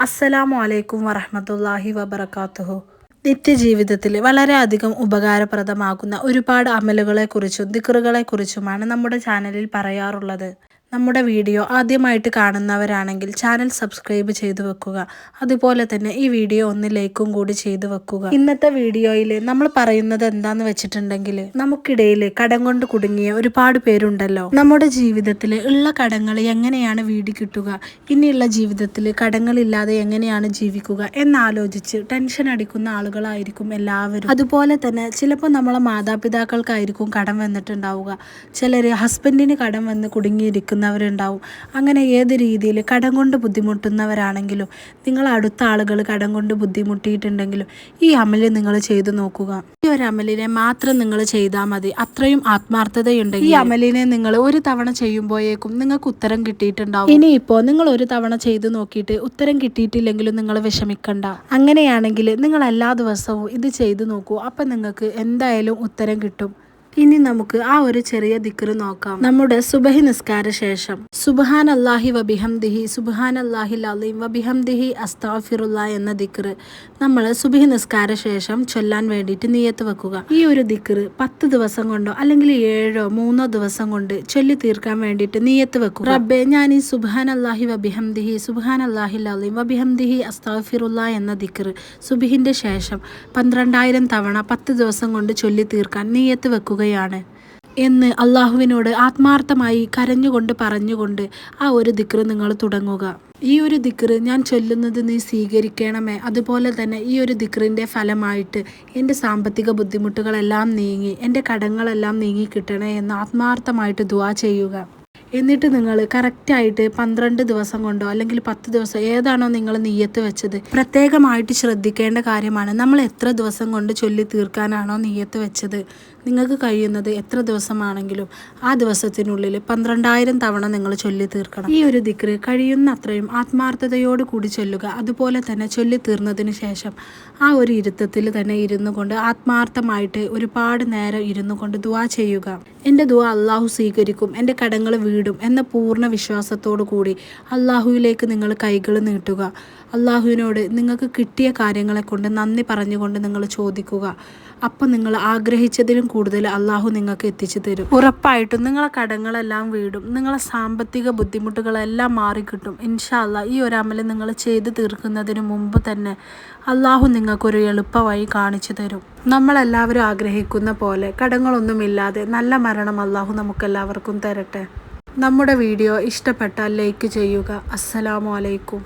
അസ്സലാമു അലൈക്കും വറഹമത്തല്ലാഹി വബർക്കാത്തുഹു നിത്യജീവിതത്തിൽ വളരെയധികം ഉപകാരപ്രദമാകുന്ന ഒരുപാട് അമലുകളെക്കുറിച്ചും ദിക്കറുകളെക്കുറിച്ചുമാണ് നമ്മുടെ ചാനലിൽ പറയാറുള്ളത്. നമ്മുടെ വീഡിയോ ആദ്യമായിട്ട് കാണുന്നവരാണെങ്കിൽ ചാനൽ സബ്സ്ക്രൈബ് ചെയ്തു വെക്കുക. അതുപോലെ തന്നെ ഈ വീഡിയോ ഒന്ന് ലൈക്കും കൂടി ചെയ്തു വെക്കുക. ഇന്നത്തെ വീഡിയോയിൽ നമ്മൾ പറയുന്നത് എന്താന്ന് വെച്ചിട്ടുണ്ടെങ്കിൽ നമുക്കിടയിൽ കടം കൊണ്ട് കുടുങ്ങിയ ഒരുപാട് പേരുണ്ടല്ലോ. നമ്മുടെ ജീവിതത്തിൽ ഉള്ള കടങ്ങൾ എങ്ങനെയാണ് വീട് കിട്ടുക? ഇനിയുള്ള ജീവിതത്തിൽ കടങ്ങളില്ലാതെ എങ്ങനെയാണ് ജീവിക്കുക എന്നാലോചിച്ച് ടെൻഷൻ അടിക്കുന്ന ആളുകളായിരിക്കും എല്ലാവരും. അതുപോലെ തന്നെ ചിലപ്പോൾ നമ്മളെ മാതാപിതാക്കൾക്കായിരിക്കും കടം വന്നിട്ടുണ്ടാവുക. ചിലർ ഹസ്ബൻഡിന് കടം വന്ന് കുടുങ്ങിയിരിക്കും നിൽക്കുന്നവരുണ്ടാവും അങ്ങനെ ഏത് രീതിയിൽ കടം കൊണ്ട് ബുദ്ധിമുട്ടുന്നവരാണെങ്കിലും നിങ്ങൾ അടുത്ത ആളുകൾ കടം കൊണ്ട് ബുദ്ധിമുട്ടിയിട്ടുണ്ടെങ്കിലും ഈ അമൽ നിങ്ങൾ ചെയ്തു നോക്കുക. ഈ ഒരു അമലിനെ മാത്രം നിങ്ങൾ ചെയ്താൽ മതി. അത്രയും ആത്മാർത്ഥതയുണ്ടെങ്കിൽ ഈ അമലിനെ നിങ്ങൾ ഒരു തവണ ചെയ്യുമ്പോഴേക്കും നിങ്ങൾക്ക് ഉത്തരം കിട്ടിയിട്ടുണ്ടാവും. ഇനിയിപ്പോൾ നിങ്ങൾ ഒരു തവണ ചെയ്തു നോക്കിയിട്ട് ഉത്തരം കിട്ടിയിട്ടില്ലെങ്കിലും നിങ്ങൾ വിഷമിക്കണ്ട. അങ്ങനെയാണെങ്കിൽ നിങ്ങൾ എല്ലാ ദിവസവും ഇത് ചെയ്തു നോക്കൂ. അപ്പം നിങ്ങൾക്ക് എന്തായാലും ഉത്തരം കിട്ടും. ഇനി നമുക്ക് ആ ഒരു ചെറിയ ദിക്കറ് നോക്കാം. നമ്മുടെ സുബഹി നിസ്കാര ശേഷം സുബഹാൻ അള്ളാഹി വബിഹംദിഹി സുബഹാൻ അള്ളാഹി അലീം വബിഹംദിഹി അസ്താഫിറുല്ല എന്ന ദിക്കറ് നമ്മൾ സുബഹി നിസ്കാര ശേഷം ചൊല്ലാൻ വേണ്ടിയിട്ട് നീയത്ത് വെക്കുക. ഈ ഒരു ദിക്കറ് പത്ത് ദിവസം കൊണ്ടോ അല്ലെങ്കിൽ ഏഴോ മൂന്നോ ദിവസം കൊണ്ട് ചൊല്ലി തീർക്കാൻ വേണ്ടിയിട്ട് നീയത്ത് വെക്കുക. റബ്ബെ ഞാൻ ഈ സുബഹാൻ അള്ളാഹി വബിഹംദിഹി സുബഹാൻ അള്ളാഹി അലീം വബിഹംദിഹി അസ്താഫിറുല്ല എന്ന ദിക്കറ് സുബിഹിന്റെ ശേഷം പന്ത്രണ്ടായിരം തവണ പത്ത് ദിവസം കൊണ്ട് ചൊല്ലി തീർക്കാൻ നീയത്ത് വെക്കുക ചെയ്യുകയാണ് എന്ന് അള്ളാഹുവിനോട് ആത്മാർത്ഥമായി കരഞ്ഞുകൊണ്ട് പറഞ്ഞുകൊണ്ട് ആ ഒരു ദിക്റ് നിങ്ങൾ തുടങ്ങുക. ഈ ഒരു ദിക്റ് ഞാൻ ചൊല്ലുന്നത് നീ സ്വീകരിക്കണമേ. അതുപോലെ തന്നെ ഈ ഒരു ദിക്റിന്റെ ഫലമായിട്ട് എന്റെ സാമ്പത്തിക ബുദ്ധിമുട്ടുകളെല്ലാം നീങ്ങി എന്റെ കടങ്ങളെല്ലാം നീങ്ങി കിട്ടണേ എന്ന് ആത്മാർത്ഥമായിട്ട് ദുവാ ചെയ്യുക. എന്നിട്ട് നിങ്ങൾ കറക്റ്റായിട്ട് പന്ത്രണ്ട് ദിവസം കൊണ്ടോ അല്ലെങ്കിൽ പത്ത് ദിവസം ഏതാണോ നിങ്ങൾ നീയത്ത് വെച്ചത് പ്രത്യേകമായിട്ട് ശ്രദ്ധിക്കേണ്ട കാര്യമാണ്. നമ്മൾ എത്ര ദിവസം കൊണ്ട് ചൊല്ലി തീർക്കാനാണോ നീയത്ത് വെച്ചത്? നിങ്ങൾക്ക് കഴിയുന്നത് എത്ര ദിവസമാണെങ്കിലും ആ ദിവസത്തിനുള്ളിൽ പന്ത്രണ്ടായിരം തവണ നിങ്ങൾ ചൊല്ലി തീർക്കണം. ഈ ഒരു ദിക്റ് കഴിയുന്നത്രയും ആത്മാർത്ഥതയോട് കൂടി ചൊല്ലുക. അതുപോലെ തന്നെ ചൊല്ലി തീർന്നതിന് ശേഷം ആ ഒരു ഇരുത്തത്തിൽ തന്നെ ഇരുന്നു കൊണ്ട് ആത്മാർത്ഥമായിട്ട് ഒരുപാട് നേരം ഇരുന്നു കൊണ്ട് ദുവാ ചെയ്യുക. എന്റെ ദുവാ അള്ളാഹു സ്വീകരിക്കും. എന്റെ കടങ്ങൾ വീടും എന്ന പൂർണ വിശ്വാസത്തോടു കൂടി അള്ളാഹുവിലേക്ക് നിങ്ങൾ കൈകൾ നീട്ടുക. അള്ളാഹുവിനോട് നിങ്ങൾക്ക് കിട്ടിയ കാര്യങ്ങളെ കൊണ്ട് നന്ദി പറഞ്ഞുകൊണ്ട് നിങ്ങൾ ചോദിക്കുക. അപ്പം നിങ്ങൾ ആഗ്രഹിച്ചതിലും കൂടുതൽ അള്ളാഹു നിങ്ങൾക്ക് എത്തിച്ചു തരും. ഉറപ്പായിട്ടും നിങ്ങളെ കടങ്ങളെല്ലാം വീടും. നിങ്ങളെ സാമ്പത്തിക ബുദ്ധിമുട്ടുകളെല്ലാം മാറിക്കിട്ടും. ഇൻഷാല്ല ഈ ഒരു നിങ്ങൾ ചെയ്തു തീർക്കുന്നതിന് മുമ്പ് തന്നെ അള്ളാഹു നിങ്ങൾക്കൊരു എളുപ്പ വഴി കാണിച്ചു തരും. നമ്മളെല്ലാവരും ആഗ്രഹിക്കുന്ന പോലെ കടങ്ങളൊന്നുമില്ലാതെ നല്ല മരണം അള്ളാഹു നമുക്കെല്ലാവർക്കും തരട്ടെ. നമ്മുടെ വീഡിയോ ഇഷ്ടപ്പെട്ടാൽ ലൈക്ക് ചെയ്യുക. അസ്സലാമു അലൈക്കും.